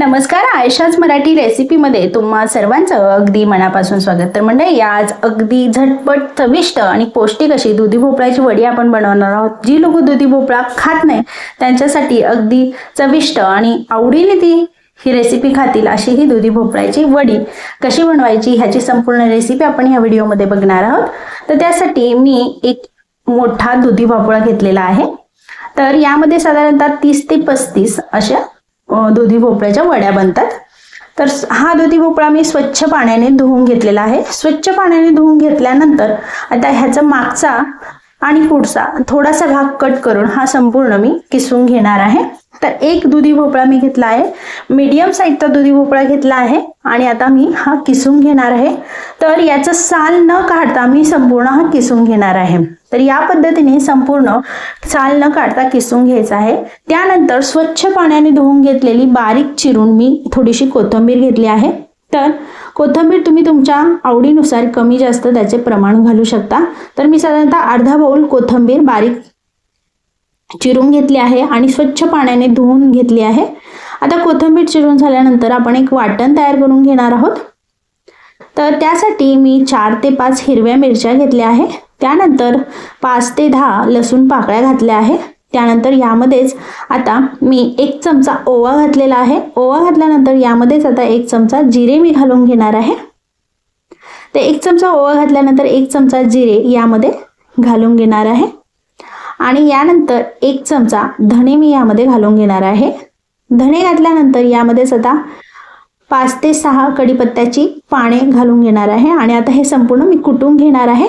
नमस्कार आयशाच मराठी रेसिपीमध्ये तुम्हा सर्वांचं अगदी मनापासून स्वागत. तर म्हणजे आज अगदी झटपट चविष्ट आणि पौष्टिक अशी दुधी भोपळ्याची वडी आपण बनवणार आहोत. जी लोक दुधी भोपळा खात नाही त्यांच्यासाठी अगदी चविष्ट आणि आवडीने ती ही रेसिपी खातील अशी ही दुधी भोपळ्याची वडी कशी बनवायची ह्याची संपूर्ण रेसिपी आपण ह्या व्हिडिओमध्ये बघणार आहोत. तर त्यासाठी मी एक मोठा दुधी भोपळा घेतलेला आहे. तर यामध्ये साधारणतः तीस ते पस्तीस अशा दुधी भोपळ्याच्या वड्या बनतात. तर हा दुधी भोपळा मी स्वच्छ पाण्याने धुवून घेतलेला आहे. स्वच्छ पाण्याने धुवून घेतल्यानंतर आता ह्याचा मागचा आणि पुढचा थोडासा भाग कट करून हा संपूर्ण मी किसून घेणार आहे. तर एक दुधी भोपळा मी घेतला आहे. मीडियम साईजचा दुधी भोपळा घेतला आहे. आणि आता मी हा किसून घेणार आहे. तर याचं साल न काढता मी संपूर्ण हा किसून घेणार आहे. तर या पद्धतीने संपूर्ण साल न काढता किसून घ्यायचा आहे. त्यानंतर स्वच्छ पाण्याने धुवून घेतलेली बारीक चिरून मी थोडीशी कोथिंबीर घेतली आहे. तर कोथिंबीर तुम्ही तुमच्या आवडीनुसार कमी जास्त त्याचे प्रमाण घालू शकता. तर मी साधारणतः अर्धा बाऊल कोथिंबीर बारीक चिरून घेतली आहे आणि स्वच्छ पाण्याने धुवून घेतली आहे. आता कोथिंबीर चिरून झाल्यानंतर आपण एक वाटण तयार करून घेणार आहोत. तर त्यासाठी मी चार ते पाच हिरव्या मिरच्या घेतल्या आहे. त्यानंतर पाच ते दहा लसूण पाकळ्या घातल्या आहे. त्यानंतर यामध्येच आता मी एक चमचा ओवा घातलेला आहे. ओवा घातल्यानंतर यामध्येच आता एक चमचा जिरे मी घालून घेणार आहे. तर एक चमचा ओवा घातल्यानंतर एक चमचा जिरे यामध्ये घालून घेणार आहे. आणि यानंतर एक चमचा धणे मी यामध्ये घालून घेणार आहे. धणे घातल्यानंतर यामध्येच आता पाच ते सहा कढीपत्त्याची पाने घालून घेणार आहे. आणि आता हे संपूर्ण मी कुटून घेणार आहे.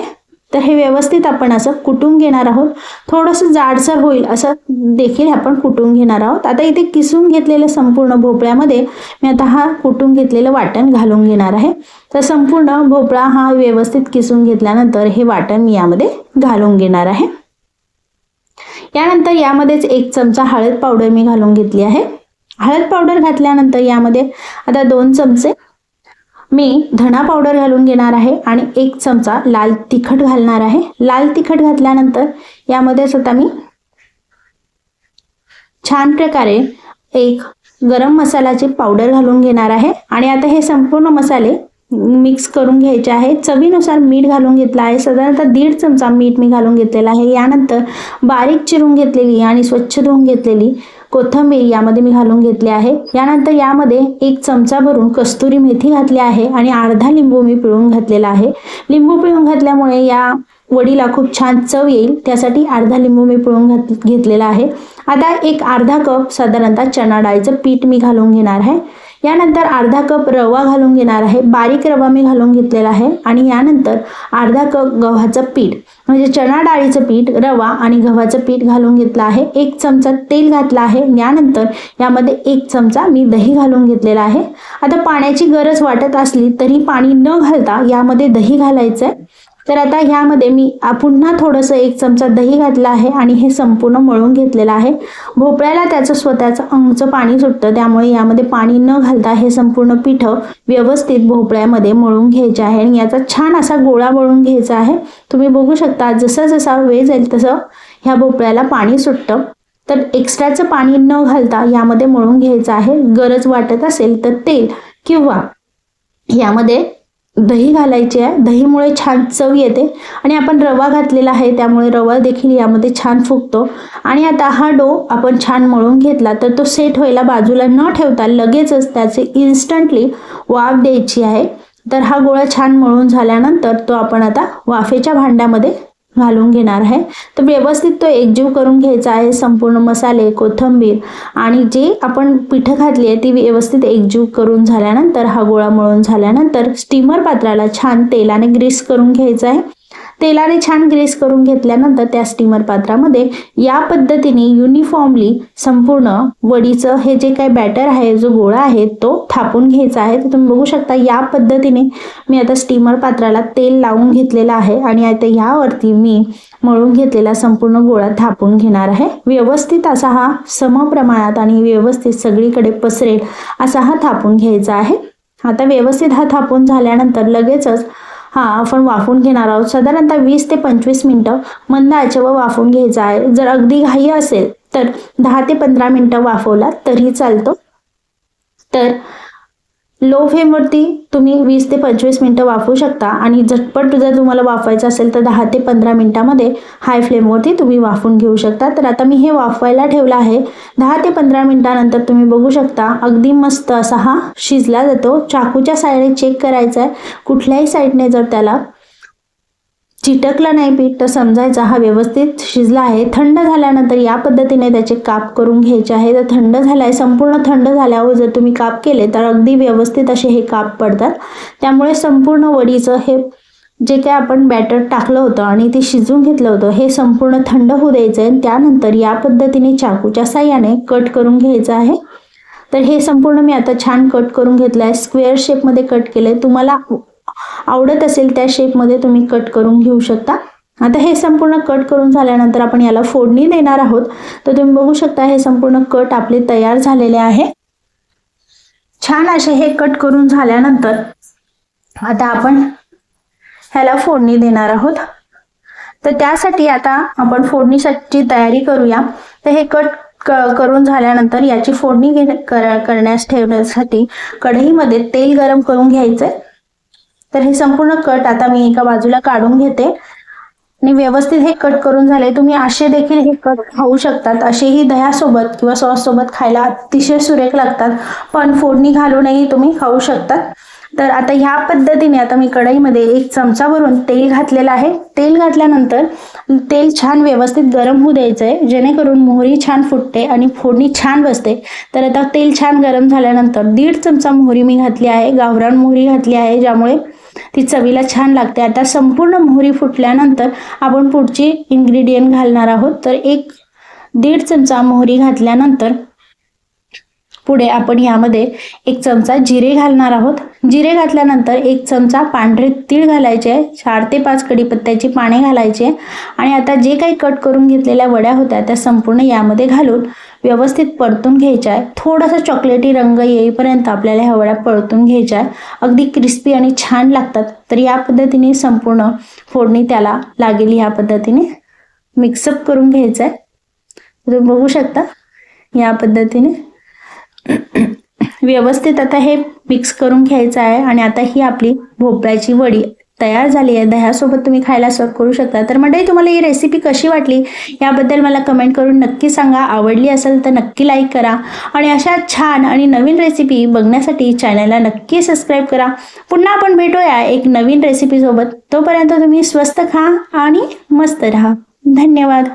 तर हे व्यवस्थित आपण असं कुटून घेणार आहोत. थोडंसं जाडसर होईल असं देखील आपण कुटून घेणार आहोत. आता इथे किसून घेतलेलं संपूर्ण भोपळ्यामध्ये मी आता हा कुटून घेतलेलं वाटण घालून घेणार आहे. तर संपूर्ण भोपळा हा व्यवस्थित किसून घेतल्यानंतर हे वाटण मी यामध्ये घालून घेणार आहे. यानंतर यामध्येच एक चमचा हळद पावडर मी घालून घेतली आहे. हळद पावडर घातल्यानंतर यामध्ये आता दोन चमचे मी धणा पावडर घालून घेणार आहे आणि एक चमचा लाल तिखट घालणार आहे. लाल तिखट घातल्यानंतर यामध्येच आता मी छान प्रकारे एक गरम मसाल्याची पावडर घालून घेणार आहे. आणि आता हे संपूर्ण मसाले मिक्स करून घ्यायचे आहे. चवीनुसार मीठ घालून घेतलं आहे. साधारणतः दीड चमचा मीठ मी घालून घेतलेला आहे. यानंतर बारीक चिरून घेतलेली आणि स्वच्छ धुवून घेतलेली कोथिंबीर यामध्ये मी घालून घेतली आहे. यानंतर यामध्ये एक चमचा भरून कस्तुरी मेथी घातली आहे आणि अर्धा लिंबू मी पिळून घातलेला आहे. लिंबू पिळून घातल्यामुळे या वडीला खूप छान चव येईल. त्यासाठी अर्धा लिंबू मी पिळून घात घेतलेला आहे. आता एक अर्धा कप साधारणतः चणा डाळीचं पीठ मी घालून घेणार आहे. यानंतर अर्धा कप रवा घालून घेणार आहे. बारीक रवा मी घालून घेतलेला आहे. आणि यानंतर अर्धा कप गव्हाचं पीठ म्हणजे चणा डाळीचं पीठ रवा आणि गव्हाचं पीठ घालून घेतलं आहे. एक चमचा तेल घातलं आहे. यानंतर यामध्ये एक चमचा मी दही घालून घेतलेला आहे. आता पाण्याची गरज वाटत असली तरी पाणी न घालता यामध्ये दही घालायचं आहे तर आता ह्यामध्ये मी पुन्हा थोडंसं एक चमचा दही घातलं आहे आणि हे संपूर्ण मळून घेतलेलं आहे. भोपळ्याला त्याचं स्वतःचं अंगचं पाणी सुटतं त्यामुळे यामध्ये पाणी न घालता हे संपूर्ण पीठ व्यवस्थित भोपळ्यामध्ये मळून घ्यायचे आहे आणि याचा छान असा गोळा मळून घ्यायचा आहे. तुम्ही बघू शकता जसा जसा वेळ जाईल तसं ह्या भोपळ्याला पाणी सुटतं. तर एक्स्ट्राचं पाणी न घालता यामध्ये मळून घ्यायचं आहे. गरज वाटत असेल तर तेल किंवा यामध्ये दही घालायची आहे. दहीमुळे छान चव येते. आणि आपण रवा घातलेला आहे त्यामुळे रवा देखील यामध्ये छान फुगतो. आणि आता हा डो आपण छान मळून घेतला तर तो सेट व्हायला बाजूला न ठेवता लगेचच त्याचे इन्स्टंटली वाफ द्यायची आहे. तर हा गोळा छान मळून झाल्यानंतर तो आपण आता वाफेच्या भांड्यामध्ये घालून घेणार आहे. तर व्यवस्थित तो एकजीव करून घ्यायचा आहे संपूर्ण मसाले कोथिंबीर आणि जे आपण पिठं घातली आहे ती व्यवस्थित एकजीव करून झाल्यानंतर हा गोळा मळून झाल्यानंतर स्टीमर पात्राला छान तेलाने ग्रीस करून घ्यायचा आहे. तेलाने छान ग्रेस करून घेतल्यानंतर त्या स्टीमर पात्रामध्ये या पद्धतीने युनिफॉर्मली संपूर्ण वडीचं हे जे काही बॅटर आहे जो गोळा आहे तो थापून घ्यायचा आहे. तर तुम्ही बघू शकता या पद्धतीने मी आता स्टीमर पात्राला तेल लावून घेतलेलं आहे आणि आता ह्यावरती मी मळून घेतलेला संपूर्ण गोळा थापून घेणार आहे. व्यवस्थित असा हा समप्रमाणात आणि व्यवस्थित सगळीकडे पसरेल असा हा थापून घ्यायचा आहे. आता व्यवस्थित हा थापून झाल्यानंतर लगेचच हा आपण वाफून घेणार आहोत. साधारणतः वीस ते पंचवीस मिनटं मंद आचेवर वाफवून घ्यायचा आहे. जर अगदी घाई असेल तर दहा ते पंधरा मिनटं वाफवला तरी चालतो. तर लो फ्लेमवरती तुम्ही वीस ते पंचवीस मिनटं वाफवू शकता आणि झटपट जर तुम्हाला वाफवायचं असेल तर दहा ते पंधरा मिनटामध्ये हाय फ्लेमवरती तुम्ही वाफून घेऊ शकता. तर आता मी हे वाफवायला ठेवलं आहे. दहा ते पंधरा मिनटानंतर तुम्ही बघू शकता अगदी मस्त असा हा शिजला जातो. चाकूच्या साईडने चेक करायचा आहे कुठल्याही साईडने जर त्याला चिटकलं नाही पीठ तर समजायचा हा व्यवस्थित शिजला आहे. थंड झाल्यानंतर या पद्धतीने त्याचे काप करून घ्यायचे आहे. तर थंड झाला आहे संपूर्ण थंड झाल्यावर जर तुम्ही काप केले तर अगदी व्यवस्थित असे हे काप पडतात. त्यामुळे संपूर्ण वडीचं हे जे काय आपण बॅटर टाकलं होतं आणि ते शिजवून घेतलं होतं हे संपूर्ण थंड होऊ द्यायचं आहे. त्यानंतर या पद्धतीने चाकूच्या साह्याने कट करून घ्यायचं आहे. तर हे संपूर्ण मी आता छान कट करून घेतलं आहे. स्क्वेअर शेपमध्ये कट केलं आहे तुम्हाला आवडत असेल त्या शेपमध्ये तुम्ही कट करून घेऊ शकता. आता हे संपूर्ण कट करून झाल्यानंतर आपण याला फोडणी देणार आहोत. तर तुम्ही बघू शकता हे संपूर्ण कट आपले तयार झालेले आहे. छान असे हे कट करून झाल्यानंतर आता आपण ह्याला फोडणी देणार आहोत. तर त्यासाठी आता आपण फोडणीसाठी तयारी करूया. तर हे कट करून झाल्यानंतर याची फोडणी घे करण्यास ठेवण्यासाठी कढईमध्ये तेल गरम करून घ्यायचंय. तर हे संपूर्ण कट आता मी एका बाजूला काढून घेते. आणि व्यवस्थित हे कट करून झाले. तुम्ही असे देखील हे कट खाऊ शकतात. असेही दह्यासोबत किंवा सॉस सोबत खायला अतिशय सुरेख लागतात. पण फोडणी घालूनही तुम्ही खाऊ शकतात. तर आता ह्या पद्धतीने आता मी कढईमध्ये एक चमचा भरून तेल घातलेलं आहे. तेल घातल्यानंतर तेल छान व्यवस्थित गरम होऊ द्यायचं आहे जेणेकरून मोहरी छान फुटते आणि फोडणी छान बसते. तर आता तेल छान गरम झाल्यानंतर दीड चमचा मोहरी मी घातली आहे. गावरान मोहरी घातली आहे ज्यामुळे ती चवीला छान लागते. आता संपूर्ण मोहरी फुटल्यानंतर आपण पुढची इन्ग्रेडियंट घालणार आहोत. तर एक दीड चमचा मोहरी घातल्यानंतर पुढे आपण यामध्ये एक चमचा जिरे घालणार आहोत. जिरे घातल्यानंतर एक चमचा पांढरे तीळ घालायचे आहे चार ते पाच कढीपत्त्याची पाने घालायचे आणि आता जे काही कट करून घेतलेल्या वड्या होत्या त्या संपूर्ण यामध्ये घालून व्यवस्थित परतून घ्यायच्या आहे थोडासा चॉकलेटी रंग येईपर्यंत आपल्याला ह्या वड्या परतून घ्यायच्या आहे अगदी क्रिस्पी आणि छान लागतात. तर या पद्धतीने संपूर्ण फोडणी त्याला लागेल ह्या पद्धतीने मिक्सअप करून घ्यायचं आहे तुम्ही बघू शकता या पद्धतीने. व्यवस्थित आता हे मिक्स करून घ्यायचं आहे आणि आता ही आपली भोपळ्याची वडी तयार झाली आहे. दह्यासोबत तुम्ही खायला सर्व करू शकता. तर मंडळी तुम्हाला ही रेसिपी कशी वाटली याबद्दल मला कमेंट करून नक्की सांगा. आवडली असेल तर नक्की लाईक करा आणि अशा छान आणि नवीन रेसिपी बघण्यासाठी चॅनलला नक्की सबस्क्राईब करा. पुन्हा आपण भेटूया एक नवीन रेसिपीसोबत तोपर्यंत तुम्ही स्वस्त खा आणि मस्त राहा. धन्यवाद.